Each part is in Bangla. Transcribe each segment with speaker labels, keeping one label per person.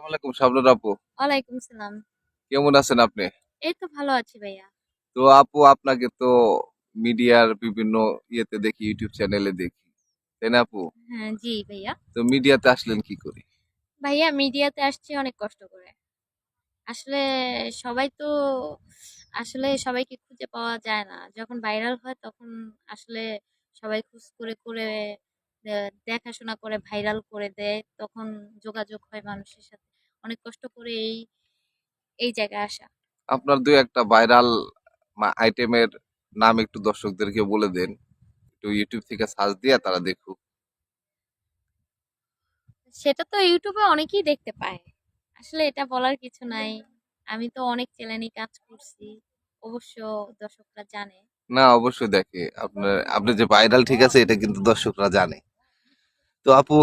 Speaker 1: আসসালামু আলাইকুম শাবনুর আপু।
Speaker 2: ওয়ালাইকুম সালাম।
Speaker 1: কেমন আছেন আপনি?
Speaker 2: এই তো ভালো আছি ভাইয়া।
Speaker 1: তো আপু আপনাকে তো মিডিয়ার বিভিন্ন ইয়েতে দেখি ইউটিউব চ্যানেলে দেখি তাই না আপু?
Speaker 2: হ্যাঁ জি ভাইয়া।
Speaker 1: তো মিডিয়াতে আসলেন কি করে?
Speaker 2: ভাইয়া মিডিয়াতে আসছি অনেক কষ্ট করে। আসলে সবাই তো আসলে সবাইকে খুঁজে পাওয়া যায় না। যখন ভাইরাল হয় তখন আসলে সবাই খোঁজ করে করে দেখাশোনা করে ভাইরাল করে দেয়। তখন যোগাযোগ হয় মানুষের সাথে। অনেক কষ্ট করে এই এই জায়গায় আসা।
Speaker 1: আপনার দুই একটা ভাইরাল আইটেমের নাম একটু দর্শকদেরকে বলে দেন। একটু ইউটিউব থেকে সার্চ দিয়ে তারা দেখুক।
Speaker 2: সেটা তো ইউটিউবে অনেকেই দেখতে পায়। আসলে এটা বলার কিছু নাই। আমি তো অনেক চ্যানেলে কাজ করছি। অবশ্য দর্শকরা জানে।
Speaker 1: না অবশ্যই দেখে। আপনার আপনি যে ভাইরাল ঠিক আছে এটা কিন্তু দর্শকরা জানে। তো আপু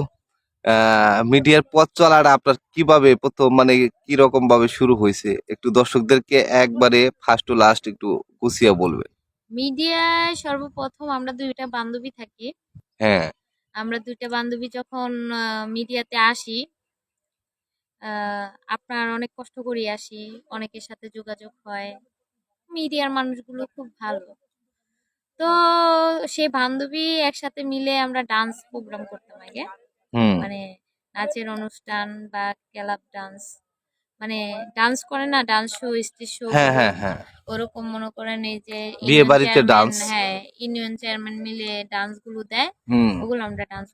Speaker 1: মিডিয়ার পথ চলাটা আপনার কীভাবে প্রথম মানে কি রকম ভাবে শুরু হয়েছে? একটু দর্শকদেরকে একবারে ফার্স্ট টু লাস্ট একটু গুছিয়ে বলবেন।
Speaker 2: মিডিয়ায় সর্বপ্রথম আমরা দুইটা বান্ধবী থাকি।
Speaker 1: হ্যাঁ।
Speaker 2: আমরা দুইটা বান্ধবী যখন মিডিয়াতে আসি আপনার অনেক কষ্ট করে আসি অনেকের সাথে যোগাযোগ হয়। মিডিয়ার মানুষগুলো খুব ভালো। তো সেই বান্ধবী একসাথে মিলে আমরা ডান্স প্রোগ্রাম করতাম আগে।
Speaker 1: হুম।
Speaker 2: মানে নাচের অনুষ্ঠান বা ক্লাব ডান্স মানে ডান্স করে না ডান্স শো স্টেজ শো
Speaker 1: হ্যাঁ হ্যাঁ হ্যাঁ।
Speaker 2: ওরকম মনে করেন এই যে
Speaker 1: বিয়ে বাড়িতে dance।
Speaker 2: হ্যাঁ ইউনিয়ন চেয়ারম্যান মিলে ডান্সগুলো দেয় ওগুলো আমরা ডান্স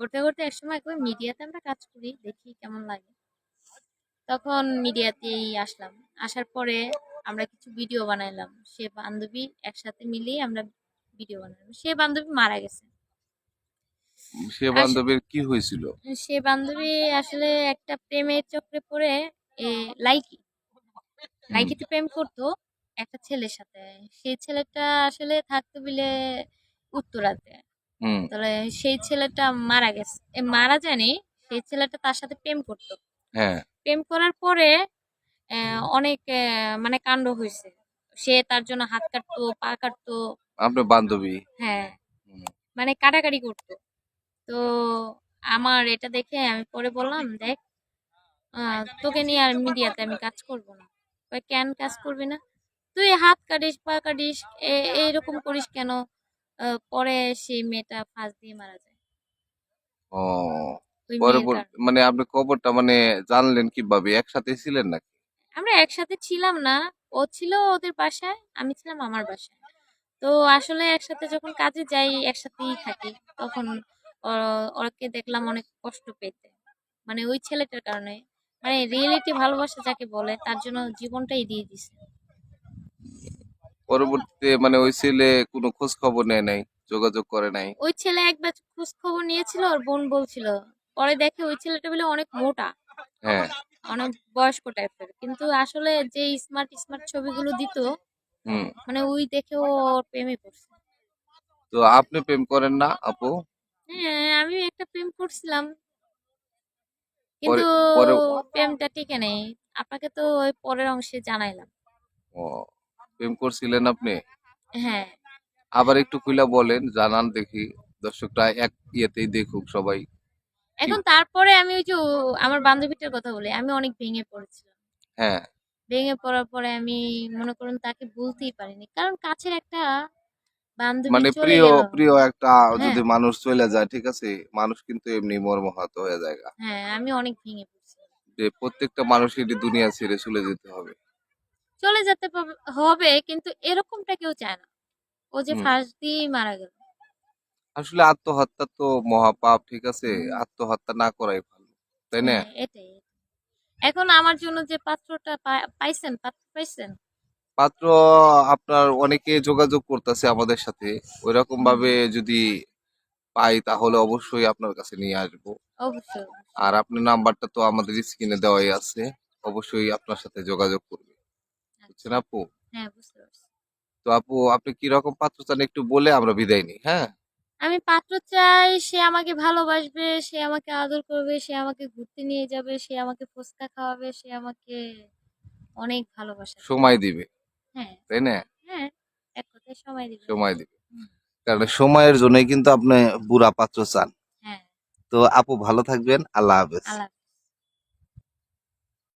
Speaker 2: করতে করতে একসময় একবার মিডিয়াতে আমরা কাজ করি দেখি কেমন লাগে। তখন মিডিয়াতেই আসলাম। আসার পরে আমরা কিছু ভিডিও বানাইলাম। সে বান্ধবী একসাথে মিলিয়ে আমরা ভিডিও বানালাম সে বান্ধবী মারা গেছে।
Speaker 1: সে বান্ধবীর কি হয়েছিল?
Speaker 2: সে বান্ধবী আসলে একটা প্রেমের চক্রে পড়ে লাইকি। লাইকিতে প্রেম করতো একটা ছেলের সাথে। সেই ছেলেটা আসলে থাকতো বিলে উত্তরাতে তাহলে সেই ছেলেটা মারা গেছে। মারা যায়নি সেই ছেলেটা তার সাথে প্রেম করতো।
Speaker 1: হ্যাঁ।
Speaker 2: প্রেম করার পরে অনেক মানে কাণ্ড হয়েছে। সে তার জন্য হাত কাটতো পা কাটতো।
Speaker 1: আপনার বান্ধবী?
Speaker 2: হ্যাঁ। মানে কাটাকাটি করতো। তো আমার এটা দেখে আমি পরে বললাম দেখ তোকে নিয়ে আর মিডিয়াতে আমি কাজ করব না। কয়, কেন কাজ করবি না? তুই হাত কাটিস পা কাটিস এইরকম করিস কেন? পরে সেই মেয়েটা ফাঁস দিয়ে মারা যায়।
Speaker 1: ও। মানে আপনি খবরটা মানে জানলেন কীভাবে? একসাথে ছিলেন নাকি?
Speaker 2: আমরা একসাথে ছিলাম না ও ছিল ওদের বাসায় আমি ছিলাম আমার বাসায়। তো আসলে একসাথে যখন কাজে যাই একসাথেই থাকি তখন ও- ওকে দেখলাম অনেক কষ্ট পেতে। মানে ওই ছেলেটার কারণে। মানে রিয়েলিটি ভালোবাসা যাকে বলে তার জন্য জীবনটাই দিয়ে দিছে।
Speaker 1: পরবর্তীতে মানে ওই ছেলে কোনো খোঁজ খবর নেয় নাই যোগাযোগ করে নাই?
Speaker 2: ওই ছেলে একবার খোঁজ খবর নিয়েছিল ওর বোন বলছিল। পরে দেখে ওই ছেলেটা বলে অনেক মোটা।
Speaker 1: হ্যাঁ।
Speaker 2: অনেক বয়স্ক টাইপের। কিন্তু আসলে যে স্মার্ট স্মার্ট ছবিগুলো দিত মানে ওই দেখে ও ওর প্রেমে পড়ছে।
Speaker 1: তো আপনি প্রেম করেন না আপু?
Speaker 2: হ্যাঁ আমি একটা প্রেম করছিলাম। কিন্তু
Speaker 1: পরে-
Speaker 2: প্রেমটা টিকে নেই। আপনাকে তো ওই পরের অংশে জানাইলাম।
Speaker 1: ও প্রেম করছিলেন আপনি?
Speaker 2: হ্যাঁ।
Speaker 1: আবার একটু খুলে বলেন জানান দেখি। দর্শকরা এক ইয়েতেই দেখুক সবাই।
Speaker 2: এখন তারপরে আমি ওই যে ও- আমার বান্ধবীটার কথা বলি আমি অনেক ভেঙে পড়েছিলাম।
Speaker 1: হ্যাঁ।
Speaker 2: ভেঙে পড়ার পরে আমি মনে করুন তাকে বলতেই পারিনি। কারণ কাছের একটা
Speaker 1: মানে প্রিয় প্রিয় একটা
Speaker 2: হ্যাঁ।
Speaker 1: যদি মানুষ চলে যায় ঠিক আছে? মানুষ কিন্তু এমনি মর্মাহত হয়ে যায়
Speaker 2: হ্যাঁ আমি অনেক ভেঙে পড়ছিলাম
Speaker 1: যে প্রত্যেকটা মানুষেরই দুনিয়া ছেড়ে চলে যেতে হবে।
Speaker 2: চলে যেতে হবে কিন্তু এরকমটা কেউ চায় না। ও যে। ফার্স্ট দিয়েই মারা গেল।
Speaker 1: আসলে আত্মহত্যা তো মহাপাপ ঠিক আছে? আত্মহত্যা না করাই ভালো তাই না?
Speaker 2: হ্যাঁ, এটাই। এখন আমার জন্য যে পাত্রটা পাইছেন পাত্র পাইছেন?
Speaker 1: পাত্র আপনার অনেকে যোগাযোগ করতেছে আমাদের সাথে। ওইরকম ভাবে যদি পাই তাহলে অবশ্যই আপনার কাছে নিয়ে আসব।
Speaker 2: অবশ্যই
Speaker 1: আর আপনার নাম্বারটা তো আমাদের স্ক্রিনে দেওয়াই আছে। অবশ্যই আপনার সাথে যোগাযোগ করবে। বুঝছেন আপু?
Speaker 2: হ্যাঁ বুঝতে পারছি।
Speaker 1: তো আপু আপনি কি রকম পাত্র চান একটু বলে আমরা বিদায় নিই হ্যাঁ?
Speaker 2: আমি পাত্র চাই সে আমাকে ভালোবাসবে সে আমাকে আদর করবে সে আমাকে ঘুরতে নিয়ে যাবে সে আমাকে ফুচকা খাওয়াবে সে আমাকে অনেক ভালোবাসা
Speaker 1: সময় দিবে। তাই না?
Speaker 2: হ্যাঁ সময় দিবে।
Speaker 1: কারণ সময়ের জন্যই কিন্তু আপনি বুড়া পাত্র চান।
Speaker 2: হ্যাঁ।
Speaker 1: তো আপু ভালো থাকবেন
Speaker 2: আল্লাহ হাফেজ।